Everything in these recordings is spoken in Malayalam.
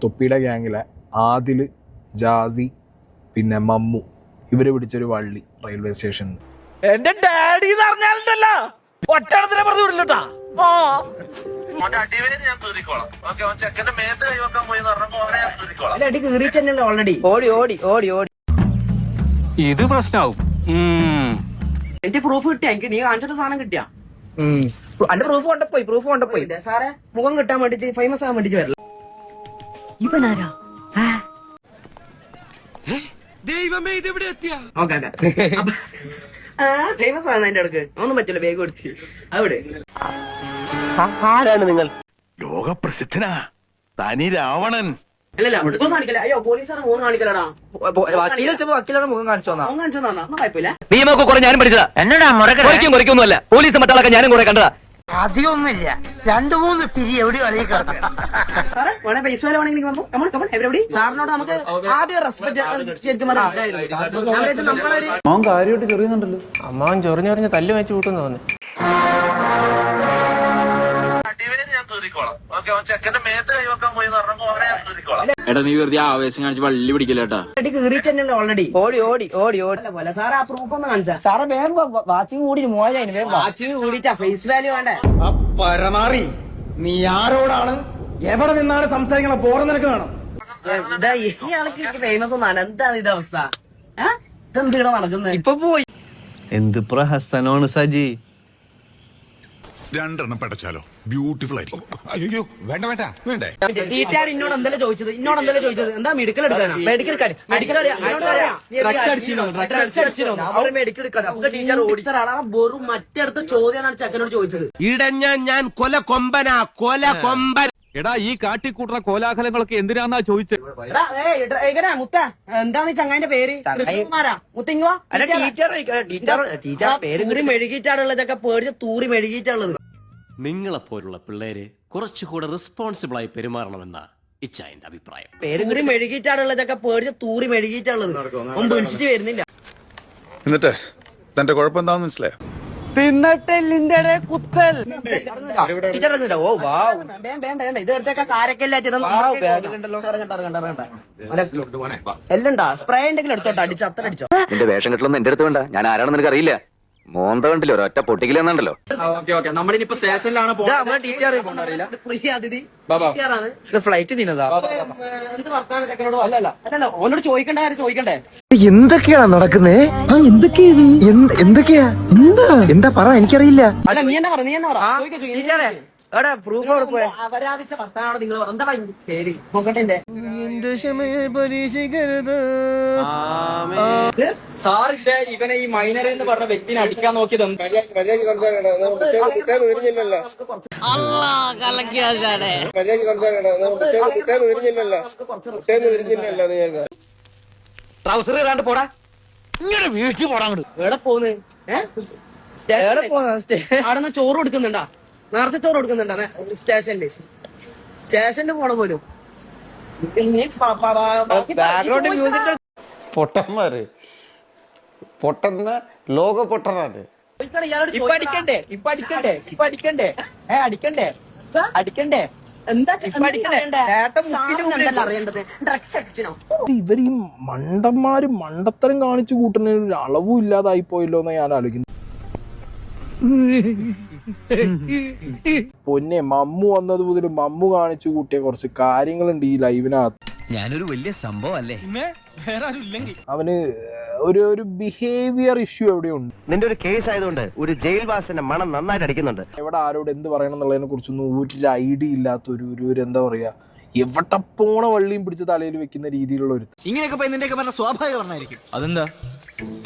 തൊപ്പിയുടെ ഗ്യാങ്ങിലെ ആദിൽ ജാസി പിന്നെ മമ്മു ഇവരെ പിടിച്ചൊരു വള്ളി റെയിൽവേ സ്റ്റേഷനിൽ എന്റെ ഡാഡി എന്ന് പറഞ്ഞാലുണ്ടല്ലോ. ഒറ്റടത്തിനെ പറഞ്ഞു വിടില്ലട്ടാ. ആ. അവന്റെ അടിവേര് ഞാൻ തീറിക്കോളാം ഓക്കെ അവൻ ചെക്കന്റെ മേത്ത് കൈവക്കാൻ പോയി എന്ന് പറഞ്ഞപ്പോ അവനെ ഞാൻ തീറിക്കോളാം എന്റെ അടി കീറി ഓൾറെഡി ഓടി ഓടി ഓടി ഓടി. ഇത് പ്രശ്നാവും. എന്റെ പ്രൂഫ് കിട്ടിയ? എനിക്ക് നീ കാണിച്ചിട്ട് സാധനം കിട്ടിയ? ഉം. അന്റെ പ്രൂഫ് കൊണ്ടപ്പോയി പ്രൂഫ് കൊണ്ടപ്പോയി സാറേ മുഖം കിട്ടാൻ വേണ്ടിട്ട് ഫേമസ് ആവാൻ വേണ്ടിട്ട് വരില്ല? ദൈവമേ ഇത് ഇവിടെ എത്തിയ ഓക്കെ ഫേമസ് ആണ് എന്റെ അടുക്ക് ഒന്നും പറ്റില്ല വേഗം എടുത്ത് അവിടെ. ലോകപ്രസിദ്ധനാ. തനി രാവണൻ. അല്ലല്ല മുഖം കാണിക്കല അയ്യോ പോലീസാണ് മുഖം കാണിക്കലടാ. വക്കീൽ വെച്ചപ്പോ വക്കീലാണ് മുഖം കാണിച്ചു മുഖം കാണിച്ചു കുറെ ഞാനും പഠിച്ചതാ. എന്നടാ മുറയ്ക്കും കുറയ്ക്കൊന്നുമല്ല പോലീസ് മറ്റാളൊക്കെ ഞാനും കുറെ കണ്ടതാ. അധികമൊന്നുമില്ല. രണ്ടു മൂന്ന് പിരി എവിടെ സാറിനോട് നമുക്ക് ആദ്യം റെസ്പെക്ട് പറഞ്ഞാൽ നമ്മളൊരു അമ്മാവൻ ചൊറിഞ്ഞൊറിഞ്ഞ് തല്ലു വെച്ച് കൂട്ടുന്നു തോന്നി അടിവേര് ഞാൻ തീറിക്കോളാം ഓക്കെ അവൻ ചെക്കന്റെ മേത്ത് കൈവക്കാൻ പോയി എന്ന് പറഞ്ഞപ്പോ അവനെ ഞാൻ തീറിക്കോളാം എടാ നീ വെറുതെ ആവേശം കാണിച്ച് വള്ളി പിടിക്കില്ലേട്ടാ ഓൾറെഡി ഓടി ഓടി ഓടി ഓടി. പോലെ. സാറേ ആ പ്രൂഫ് ഒന്ന് കാണിച്ചാ. സാറേ വേഗം വാച്ചിങ് കൂടി മോശം വേഗം വാച്ചിങ് വാച്ച് കൂടിച്ചാ ഫേസ് വാല്യൂ വേണ്ടേ പരമാറി നീ ആരോടാണ്? എവിടെ നിന്നാണ് സംസാരിക്കണ ബോറ നിനക്ക് വേണം. എന്താ ഈ ആൾക്ക് ഫേമസ് ഒന്നാണ്. എന്താണ് ഇത് അവസ്ഥ? ഇതെന്ത് ഇവിടെ നടക്കുന്നത് ഇപ്പൊ പോയി. എന്ത് പ്രഹസനമാണ് സജി? രണ്ടെണ്ണം പടച്ചാലോ ബ്യൂട്ടിഫുൾ ആയിരിക്കും അയ്യോ വേണ്ട വേണ്ട വേണ്ടേ ടീറ്റാർ ഇന്നോട് എന്തല്ലേ ചോദിച്ചത് ഇന്നോട് എന്തല്ലേ ചോദിച്ചത് എന്താ മെഡിക്കൽ എടുക്കാനാ മെഡിക്കൽ കാര്യം മെഡിക്കൽ മെഡിക്കൽ വെറും മറ്റടുത്ത ചോദ്യമാണ് ചെക്കനോട് ചോദിച്ചത് ഇടഞ്ഞ ഞാൻ കൊല കൊമ്പനാ കൊല കൊമ്പൻ എടാ ഈ കാട്ടിക്കൂട്ടുന്ന കോലാഹലങ്ങളൊക്കെ എന്തിനാന്നാ ചോദിച്ചത് ഇട- മുത്ത എന്താണ് ഈ ചങ്ങായിന്റെ പേര് ടീച്ചർ ടീച്ചർ ടീച്ചർ പേര് തൂറി മെഴുകിയിട്ടാണുള്ളത് ഇതൊക്കെ പേടിച്ച് തൂറി മെഴുകിയിട്ടുള്ളത് നിങ്ങളെപ്പോലുള്ള പിള്ളേര് കുറച്ചുകൂടെ റെസ്പോൺസിബിൾ ആയി പെരുമാറണമെന്ന ഇച്ചായന്റെ എന്റെ അഭിപ്രായം. പേരും മെഴുകിയിട്ടാണുള്ളത് ഇതൊക്കെ പേടിച്ച് തൂറി മെഴുകിയിട്ടുള്ളത്. ഒന്നും പിടിച്ചിട്ട് വരുന്നില്ല. എന്നിട്ട് തന്റെ കുഴപ്പം എന്താന്ന് മനസ്സിലായോ? കുത്തൽ. ഇറങ്ങുന്നില്ല. ഓ വാ. ഇത് എടുത്തൊക്കെ കാരക്കല്ലാറ്റ്. എല്ലാം സ്പ്രേ ഉണ്ടെങ്കിലും എടുത്തോട്ടെ. അടിച്ച് അത്ര അടിച്ചോ. നിന്റെ വേഷം കെട്ടലൊന്നും എന്റെ അടുത്ത് വേണ്ട. ഞാൻ ആരാണെന്ന് നിനക്ക് അറിയില്ല മോന്ത കണ്ടില്ല? ഒരൊറ്റ പൊട്ടിക്കില്ലെന്നുണ്ടല്ലോ ഇത് ഫ്ലൈറ്റ് ഓനോട് ചോദിക്കണ്ട എന്തൊക്കെയാണ് നടക്കുന്നേ? എന്തൊക്കെയാ എന്തൊക്കെയാ? എന്താ? എന്താ പറ എനിക്കറിയില്ല. അല്ല നീ എന്നാ പറ നീ എന്നാ പറ. ചോദിക്ക്, ചോദിക്ക്. ടീച്ചറെ എവിടെ? പ്രൂഫ് അപരാധിച്ച ഭർത്താവാണോ നിങ്ങൾ എന്താ പേര്. നോക്കട്ടെ എന്റെ. സാറില്ല ഇവനെ ഈ മൈനർ എന്ന് പറഞ്ഞ വ്യക്തിനെ അടിക്കാൻ നോക്കിയത്? ട്രൗസർ ഇടാണ്ട് പോടാ. ഇങ്ങനെ വീഴ്ച പോടാ എവിടെ പോന്ന്? എവിടെ പോന്ന സ്റ്റേ അവിടെ നിന്ന് ചോറ് കൊടുക്കുന്നുണ്ടാ? നേരത്തെ ചോറ് കൊടുക്കുന്നുണ്ടാ സ്റ്റേഷനിൽ. സ്റ്റേഷനിൽ പോണ പോലും. ബാക്ക്ഗ്രൗണ്ട്. മ്യൂസിക് പൊട്ടന്മാര്. പൊട്ടന്ന ലോക പൊട്ടനാണ് ഇവരീ ഇയാളോട് ഇപ്പൊ അടിക്കണ്ടേ? ഇപ്പൊ അടിക്കണ്ടേ? ഇപ്പൊ അടിക്കണ്ടേ? ഏ അടിക്കണ്ടേ? അടിക്കണ്ടേ? എന്താ ഇപ്പൊ അടിക്കണ്ടേ? ഏട്ടൻ മുക്കിന്റെ മുമ്പിൽ ഡ്രഗ്സ് അടിച്ചിനോ ഇവർ ഈ മണ്ടന്മാര് മണ്ടത്തരം കാണിച്ചു കൂട്ടുന്ന ഒരു അളവും ഇല്ലാതായി പോയല്ലോ എന്ന് ഞാൻ ആലോചിക്കുന്നു പൊന്നെ മമ്മു വന്നത് മുതൽ മമ്മു കാണിച്ചു കൂട്ടിയ കുറച്ച് കാര്യങ്ങളുണ്ട് ഈ ലൈവിനകത്ത്. ഞാനൊരു വലിയ സംഭവം അല്ലേ അവന് ഒരു ഒരു ബിഹേവിയർ ഇഷ്യൂ എവിടെയുണ്ട്? നിന്റെ ഒരു കേസ് ആയതുകൊണ്ട് ഒരു ജയിൽ വാസന്റെ മണം നന്നായിട്ട് അടിക്കുന്നുണ്ട്. എവിടെ ആരോട് എന്ത് പറയണം എന്നുള്ളതിനെ കുറിച്ചൊന്നും ഒരു ഐഡിയ ഇല്ലാത്ത ഒരു ഒരു എന്താ പറയാ എവിടെ പോണ വള്ളിയും പിടിച്ച് തലയിൽ വെക്കുന്ന രീതിയിലുള്ള ഒരു ഇങ്ങനെയൊക്കെ സ്വാഭാവിക പറഞ്ഞായിരിക്കും. അതെന്താ?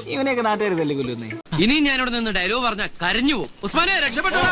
ഇവനെയൊക്കെ നാട്ടുകാർ തല്ലി കൊല്ലുന്നേ ഇനി ഞാനിവിടെ നിന്ന് ഡയലോഗ് പറഞ്ഞ കരഞ്ഞു പോകും. ഉസ്മാനെ രക്ഷപ്പെട്ടോ.